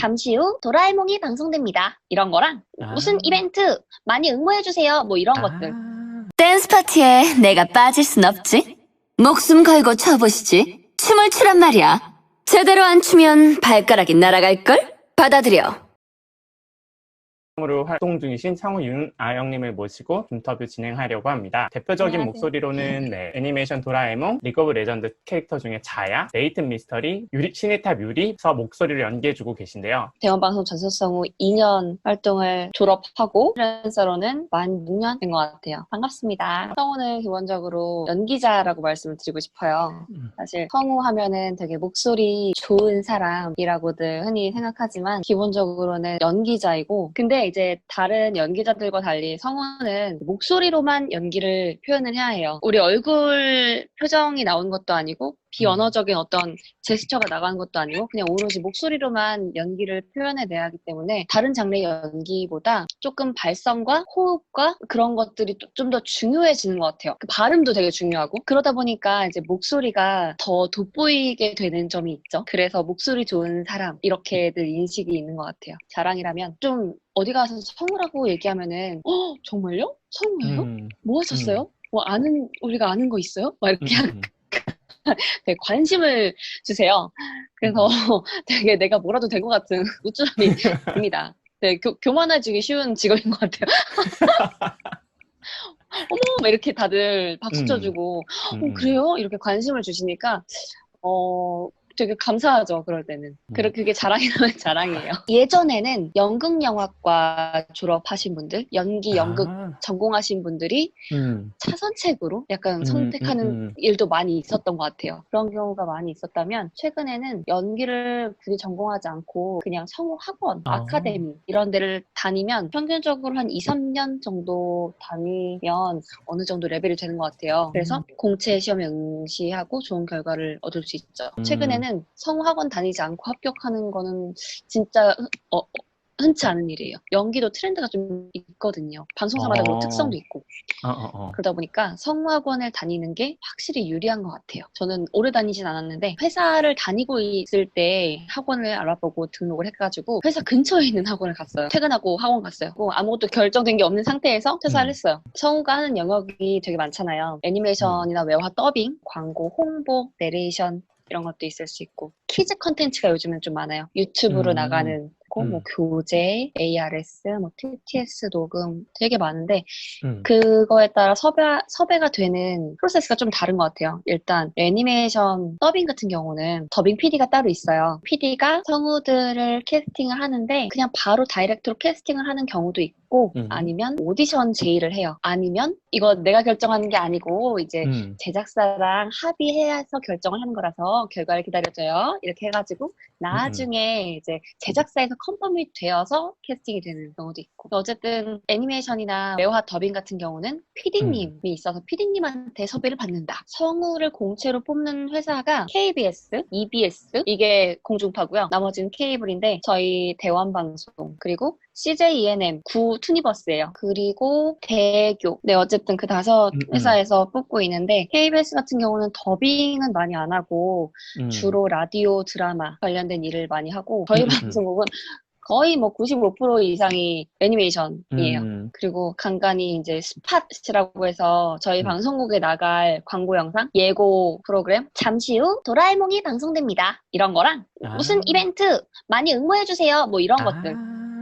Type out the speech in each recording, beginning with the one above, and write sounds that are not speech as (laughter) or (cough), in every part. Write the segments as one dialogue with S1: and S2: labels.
S1: 잠시 후 도라에몽이 방송됩니다. 이런 거랑
S2: 아.
S1: 무슨 이벤트 많이 응모해주세요. 뭐 이런
S2: 아.
S1: 것들.
S3: 댄스 파티에 내가 빠질 순 없지. 목숨 걸고 춰보시지. 춤을 추란 말이야. 제대로 안 추면 발가락이 날아갈걸? 받아들여.
S2: 으로 활동 중이신 상우 윤아영님을 모시고 인터뷰 진행하려고 합니다. 대표적인
S1: 안녕하세요.
S2: 목소리로는 네, 애니메이션 도라에몽, 리그 오브 레전드 캐릭터 중에 자야, 레이튼 미스터리, 유리, 신의탑 유리서 목소리를 연기해주고 계신데요.
S1: 대원방송 전설성 후 2년 활동을 졸업하고 프리랜서로는 만 6년 된 것 같아요. 반갑습니다. 성우는 기본적으로 연기자라고 말씀을 드리고 싶어요.
S2: 음.
S1: 사실 성우 하면은 되게 목소리 좋은 사람이라고들 흔히 생각하지만 기본적으로는 연기자이고 근데 이제 다른 연기자들과 달리 성우는 목소리로만 연기를 표현을 해야 해요. 우리 얼굴 표정이 나오는 것도 아니고 비언어적인 어떤 제스처가 나가는 것도 아니고 그냥 오로지 목소리로만 연기를 표현해내야 하기 때문에 다른 장르의 연기보다 조금 발성과 호흡과 그런 것들이 좀 더 중요해지는 것 같아요. 그 발음도 되게 중요하고 그러다 보니까 이제 목소리가 더 돋보이게 되는 점이 있죠. 그래서 목소리 좋은 사람 이렇게들 인식이 있는 것 같아요. 자랑이라면 좀 어디 가서 성우라고 얘기하면은 어 정말요? 성우예요?
S2: 음,
S1: 뭐 하셨어요? 뭐 아는 우리가 아는 거 있어요? 막 이렇게
S2: 음, (laughs)
S1: 되게 관심을 주세요. 그래서 (laughs) 되게 내가 뭐라도 된 것 같은 (laughs) 우쭐함이 듭니다. 네, 교, 교만해지기 쉬운 직업인 것 같아요. 어머, 막 이렇게 다들 박수
S2: 음.
S1: 쳐주고,
S2: 음,
S1: 어,
S2: 음.
S1: 그래요? 이렇게 관심을 주시니까, 어, 되게 감사하죠, 그럴 때는. 그래, 그게 자랑이라면 (laughs) 자랑이에요. 예전에는 연극영화과 졸업하신 분들, 연기, 연극
S2: 아,
S1: 전공하신 분들이
S2: 음,
S1: 차선책으로 약간
S2: 음,
S1: 선택하는
S2: 음, 음.
S1: 일도 많이 있었던 것 같아요. 그런 경우가 많이 있었다면 최근에는 연기를 굳이 전공하지 않고 그냥 성우 학원,
S2: 아.
S1: 아카데미 이런 데를 다니면 평균적으로 한 2, 3년 정도 다니면 어느 정도 레벨이 되는 것 같아요. 그래서 공채 시험에 응시하고 좋은 결과를 얻을 수 있죠.
S2: 음.
S1: 최근에는 성우 학원 다니지 않고 합격하는 거는 진짜 어, 어, 흔치 않은 일이에요. 연기도 트렌드가 좀 있거든요. 방송사마다
S2: 어.
S1: 특성도 있고.
S2: 어, 어, 어.
S1: 그러다 보니까 성우학원을 다니는 게 확실히 유리한 것 같아요. 저는 오래 다니진 않았는데 회사를 다니고 있을 때 학원을 알아보고 등록을 해가지고 회사 근처에 있는 학원을 갔어요. 퇴근하고 학원 갔어요. 뭐 아무것도 결정된 게 없는 상태에서 퇴사를
S2: 음.
S1: 했어요. 성우가 하는 영역이 되게 많잖아요. 애니메이션이나 외화 더빙, 광고, 홍보, 내레이션 이런 것도 있을 수 있고 키즈 컨텐츠가 요즘은 좀 많아요. 유튜브로
S2: 음.
S1: 나가는 거, 뭐
S2: 음.
S1: 교재, ARS, 뭐 TTS 녹음 되게 많은데
S2: 음.
S1: 그거에 따라 섭외, 섭외가 되는 프로세스가 좀 다른 것 같아요. 일단 애니메이션 더빙 같은 경우는 더빙 PD가 따로 있어요. PD가 성우들을 캐스팅을 하는데 그냥 바로 다이렉트로 캐스팅을 하는 경우도 있고
S2: 음.
S1: 아니면 오디션 제의를 해요. 아니면 이거 내가 결정하는 게 아니고 이제
S2: 음.
S1: 제작사랑 합의해서 결정을 하는 거라서 결과를 기다려줘요. 이렇게 해가지고 나중에 이제 제작사에서 컨펌이 되어서 캐스팅이 되는 경우도 있고 어쨌든 애니메이션이나 외화 더빙 같은 경우는 PD님이 있어서 PD님한테 섭외를 받는다. 성우를 공채로 뽑는 회사가 KBS, EBS 이게 공중파고요. 나머지는 케이블인데 저희 대원 방송 그리고 CJ ENM 구 투니버스예요. 그리고 대교. 네 어쨌든 그 다섯
S2: 음, 음.
S1: 회사에서 뽑고 있는데 KBS 같은 경우는 더빙은 많이 안 하고
S2: 음.
S1: 주로 라디오 드라마 관련된 일을 많이 하고 저희
S2: 음, 음.
S1: 방송국은 거의 뭐 95% 이상이 애니메이션이에요.
S2: 음.
S1: 그리고 간간히 이제 스팟이라고 해서 저희
S2: 음.
S1: 방송국에 나갈 광고 영상, 예고 프로그램 잠시 후 도라에몽이 방송됩니다. 이런 거랑
S2: 아.
S1: 무슨 이벤트 많이 응모해주세요. 뭐 이런
S2: 아,
S1: 것들.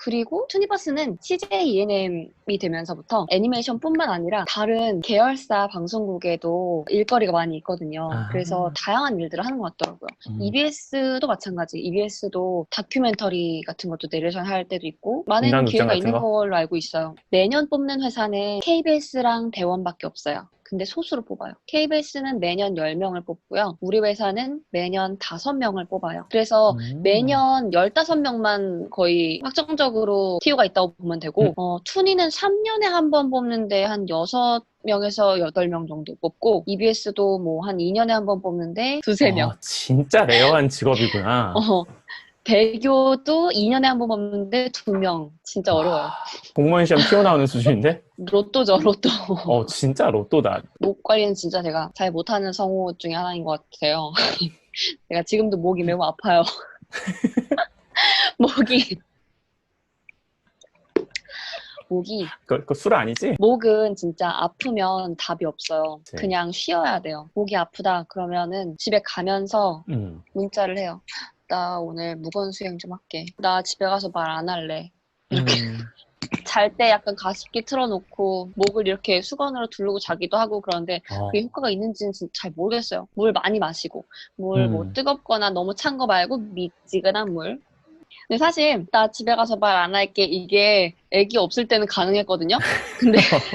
S1: 그리고 투니버스는 CJ ENM이 되면서부터 애니메이션뿐만 아니라 다른 계열사 방송국에도 일거리가 많이 있거든요.
S2: 아하.
S1: 그래서 다양한 일들을 하는 것 같더라고요.
S2: 음.
S1: EBS도 마찬가지. EBS도 다큐멘터리 같은 것도 내레이션 할 때도 있고 많은 기회가 있는
S2: 거?
S1: 걸로 알고 있어요. 매년 뽑는 회사는 KBS랑 대원밖에 없어요. 근데 소수로 뽑아요. KBS는 매년 10명을 뽑고요. 우리 회사는 매년 5명을 뽑아요. 그래서
S2: 음.
S1: 매년 15명만 거의 확정적으로 TO가 있다고 보면 되고,
S2: 음.
S1: 어, 투니는 3년에 한 번 뽑는데 한 6 명에서 8명 정도 뽑고, EBS도 뭐 한 2년에 한 번 뽑는데 두세 명.
S2: 어, 진짜 레어한 직업이구나. (laughs)
S1: 어, 대교도 2년에 한 번 뽑는데 두 명. 진짜 어려워요.
S2: 공무원 시험 튀어나오는 (laughs) 수준인데?
S1: 로또죠, 로또.
S2: 어, 진짜 로또다.
S1: 목 관리는 진짜 제가 잘 못하는 성우 중에 하나인 것 같아요. (laughs) 제가 지금도 목이 매우 아파요. 목이 목이
S2: 그, 그술 아니지?
S1: 목은 진짜 아프면 답이 없어요.
S2: 네.
S1: 그냥 쉬어야 돼요. 목이 아프다 그러면은 집에 가면서
S2: 음.
S1: 문자를 해요. 나 오늘 무건 수행 좀 할게. 나 집에 가서 말 안 할래. 이렇게
S2: 음. (laughs)
S1: 잘때 약간 가습기 틀어놓고 목을 이렇게 수건으로 두르고 자기도 하고 그러는데
S2: 어.
S1: 그게 효과가 있는지는 진짜 잘 모르겠어요. 물 많이 마시고 물뭐
S2: 음.
S1: 뜨겁거나 너무 찬 거 말고 미지근한 물. 근데 사실 나 집에 가서 말 안 할게 이게 애기 없을 때는 가능했거든요. 근데 (laughs)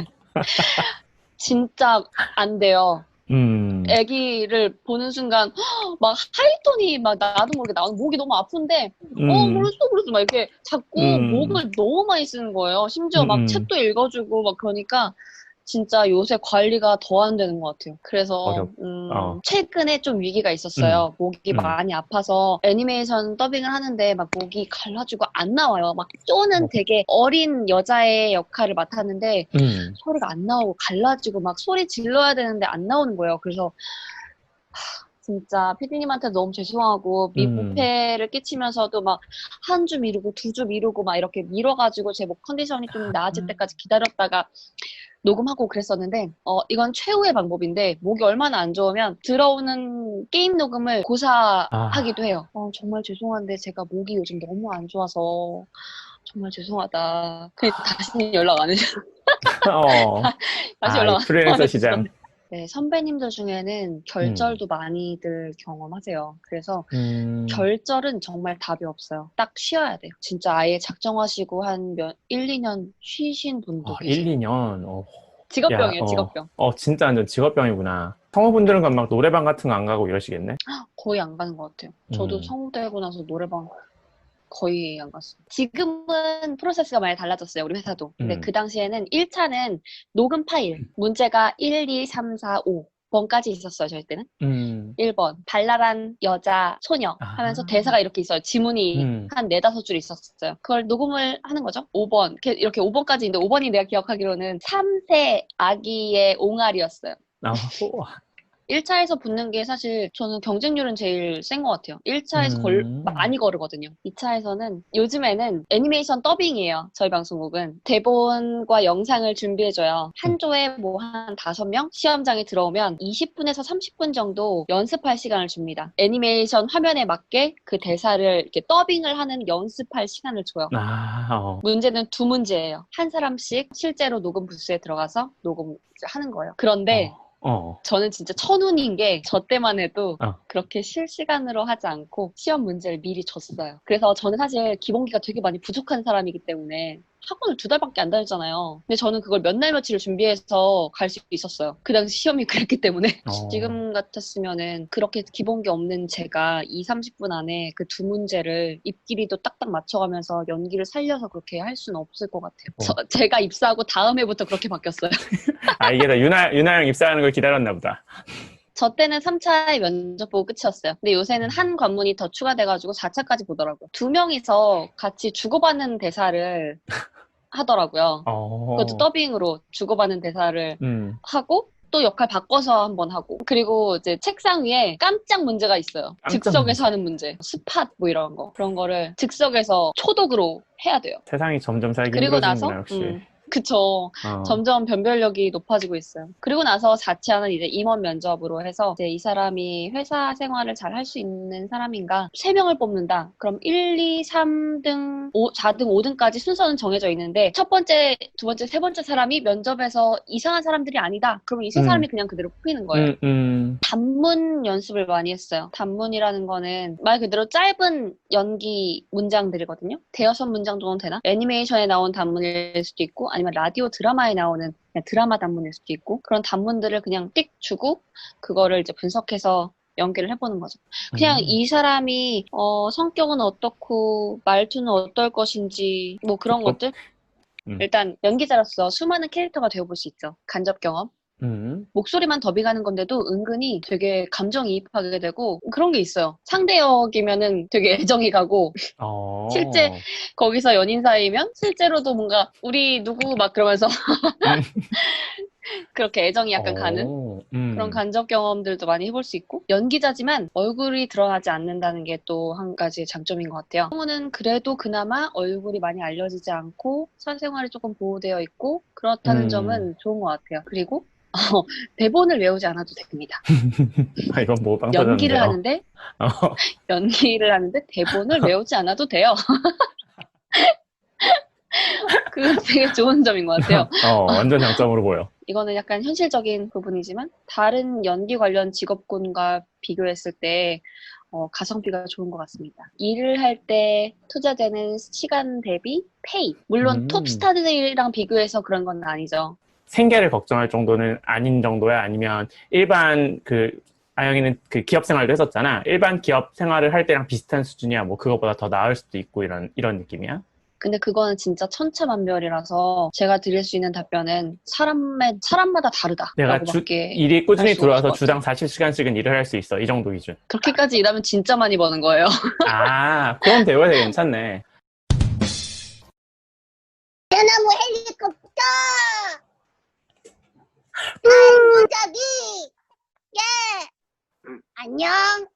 S1: 진짜 안 돼요.
S2: 음.
S1: 애기를 보는 순간 (gasps) 막 하이톤이 막 나도 모르게 나오는 목이 너무 아픈데
S2: 음.
S1: 어 모르겠어 모르겠어 막 이렇게 자꾸
S2: 음.
S1: 목을 너무 많이 쓰는 거예요. 심지어 막
S2: 음.
S1: 책도 읽어주고 막 그러니까 진짜 요새 관리가 더 안 되는 것 같아요. 그래서
S2: 어렵-
S1: 음,
S2: 어.
S1: 최근에 좀 위기가 있었어요. 목이
S2: 음.
S1: 많이 아파서 애니메이션 더빙을 하는데 막 목이 갈라지고 안 나와요. 막 쪼는
S2: 어.
S1: 되게 어린 여자의 역할을 맡았는데
S2: 음.
S1: 소리가 안 나오고 갈라지고 막 소리 질러야 되는데 안 나오는 거예요. 그래서 하, 진짜 피디님한테 너무 죄송하고 미부패를 끼치면서도 막 한 주 미루고 두 주 미루고 막 이렇게 미뤄가지고 제 목 컨디션이 좀 나아질
S2: 음.
S1: 때까지 기다렸다가 녹음하고 그랬었는데 어 이건 최후의 방법인데 목이 얼마나 안 좋으면 들어오는 게임 녹음을
S2: 아.
S1: 고사하기도 해요. 어, 정말 죄송한데 제가 목이 요즘 너무 안 좋아서 정말 죄송하다. 그 다시는 연락 안 해줘.
S2: 어. (laughs)
S1: 다시
S2: 아,
S1: 연락 안
S2: 프리랜서 시장.
S1: 네, 선배님들 중에는 결절도 많이들 경험하세요. 그래서
S2: 음.
S1: 결절은 정말 답이 없어요. 딱 쉬어야 돼요. 진짜 아예 작정하시고 한 몇, 1, 2년 쉬신 분도
S2: 아,
S1: 계세요.
S2: 1, 2년. 어.
S1: 직업병이에요,
S2: 야, 어.
S1: 직업병.
S2: 어, 진짜 완전 직업병이구나. 성우분들은 그럼 막 노래방 같은 거 안 가고 이러시겠네?
S1: 거의 안 가는 것 같아요. 저도
S2: 음.
S1: 성우되고 나서 노래방 거의 안 갔어요. 지금은 프로세스가 많이 달라졌어요, 우리 회사도. 근데
S2: 음.
S1: 그 당시에는 1차는 녹음 파일, 문제가 1, 2, 3, 4, 5. 번까지 있었어요, 저희 때는.
S2: 음.
S1: 1번, 발랄한 여자, 소녀
S2: 아.
S1: 하면서 대사가 이렇게 있어요. 지문이
S2: 음.
S1: 한 네다섯 줄 있었어요. 그걸 녹음을 하는 거죠. 5번. 이렇게, 이렇게 5번까지 있는데 5번이 내가 기억하기로는 3세 아기의 옹알이었어요.
S2: 아.
S1: 1차에서 붙는 게 사실 저는 경쟁률은 제일 센 것 같아요. 1차에서 걸,
S2: 음.
S1: 많이 거르거든요. 2차에서는 요즘에는 애니메이션 더빙이에요. 저희 방송국은. 대본과 영상을 준비해줘요. 한 조에 뭐 한 5명 시험장에 들어오면 20분에서 30분 정도 연습할 시간을 줍니다. 애니메이션 화면에 맞게 그 대사를 이렇게 더빙을 하는 연습할 시간을 줘요.
S2: 아, 어.
S1: 문제는 두 문제예요. 한 사람씩 실제로 녹음 부스에 들어가서 녹음을 하는 거예요. 그런데
S2: 어. 어.
S1: 저는 진짜 천운인 게 저 때만 해도
S2: 어.
S1: 그렇게 실시간으로 하지 않고 시험 문제를 미리 줬어요. 그래서 저는 사실 기본기가 되게 많이 부족한 사람이기 때문에 학원을 두 달밖에 안 다녔잖아요. 근데 저는 그걸 몇 날 며칠을 준비해서 갈 수 있었어요. 그 당시 시험이 (laughs) 그랬기 때문에.
S2: 어.
S1: 지금 같았으면은 그렇게 기본기 없는 제가 2, 30분 안에 그 두 문제를 입길이도 딱딱 맞춰가면서 연기를 살려서 그렇게 할 수는 없을 것 같아요.
S2: 어.
S1: 저- 제가 입사하고 다음 해부터 그렇게 바뀌었어요. (laughs)
S2: 아, 이게 다 유나, 유나 형 입사하는 걸 기다렸나 보다.
S1: 저 때는 3차 면접 보고 끝이었어요. 근데 요새는 한 관문이 더 추가돼가지고 4차까지 보더라고요. 두 명이서 같이 주고받는 대사를 (laughs) 하더라고요.
S2: 어.
S1: 그것도 더빙으로 주고받는 대사를
S2: 음.
S1: 하고 또 역할 바꿔서 한번 하고 그리고 이제 책상 위에 깜짝 문제가 있어요.
S2: 깜짝
S1: 즉석에서 하는 문제, 스팟 뭐 이런 거 그런 거를 즉석에서 초독으로 해야 돼요.
S2: 세상이 점점 살기
S1: 그리고 나서
S2: 역시.
S1: 음, 그쵸.
S2: 어.
S1: 점점 변별력이 높아지고 있어요. 그리고 나서 4차는 이제 임원 면접으로 해서 이제 이 사람이 회사 생활을 잘 할 수 있는 사람인가 3명을 뽑는다. 그럼 1, 2, 3등, 5, 4등, 5등까지 순서는 정해져 있는데 첫 번째, 두 번째, 세 번째 사람이 면접에서 이상한 사람들이 아니다. 그러면 이세
S2: 음.
S1: 사람이 그냥 그대로 뽑히는 거예요.
S2: 음, 음.
S1: 단문 연습을 많이 했어요. 단문이라는 거는 말 그대로 짧은 연기 문장들이거든요. 대여섯 문장 정도 되나? 애니메이션에 나온 단문일 수도 있고 아니면 라디오 드라마에 나오는 드라마 단문일 수도 있고 그런 단문들을 그냥 띡 주고 그거를 이제 분석해서 연기를 해보는 거죠. 그냥
S2: 음.
S1: 이 사람이 어, 성격은 어떻고 말투는 어떨 것인지 뭐 그런
S2: 어,
S1: 것들
S2: 음.
S1: 일단 연기자로서 수많은 캐릭터가 되어볼 수 있죠. 간접 경험.
S2: 음.
S1: 목소리만 더빙 하는 건데도 은근히 되게 감정이입하게 되고 그런 게 있어요. 상대 역이면은 되게 (laughs) 애정이 가고
S2: 어.
S1: 실제 거기서 연인 사이면 실제로도 뭔가 우리 누구 막 그러면서 (laughs) 그렇게 애정이 약간 가는
S2: 오, 음.
S1: 그런 간접 경험들도 많이 해볼 수 있고 연기자지만 얼굴이 드러나지 않는다는 게 또 한 가지 장점인 것 같아요. 성우는 그래도 그나마 얼굴이 많이 알려지지 않고 사생활이 조금 보호되어 있고 그렇다는
S2: 음.
S1: 점은 좋은 것 같아요. 그리고 어, 대본을 외우지 않아도 됩니다. (laughs)
S2: 아, 이건 모방
S1: 연기를. 하는데
S2: 어. (laughs)
S1: 연기를 하는데 대본을 외우지 않아도 돼요. (laughs) 그 되게 좋은 점인 것 같아요.
S2: 어, 완전 장점으로 보여.
S1: 이거는 약간 현실적인 부분이지만 다른 연기 관련 직업군과 비교했을 때 어, 가성비가 좋은 것 같습니다. 일을 할 때 투자되는 시간 대비 페이. 물론
S2: 음.
S1: 톱스타들이랑 비교해서 그런 건 아니죠.
S2: 생계를 걱정할 정도는 아닌 정도야? 아니면 일반 그 아영이는 그 기업 생활도 했었잖아. 일반 기업 생활을 할 때랑 비슷한 수준이야. 뭐 그거보다 더 나을 수도 있고 이런 이런 느낌이야.
S1: 근데 그거는 진짜 천차만별이라서 제가 드릴 수 있는 답변은 사람의 사람마다 다르다.
S2: 내가 주, 일이 꾸준히 들어와서 주당 40시간씩은 일을 할 수 있어. 이 정도 기준.
S1: 그렇게까지 일하면 진짜 많이 버는 거예요. (laughs)
S2: 아, 그럼 대우가 되게 괜찮네.
S4: 대나무 헬리콥터! 아이고, 저기! 예! 안녕!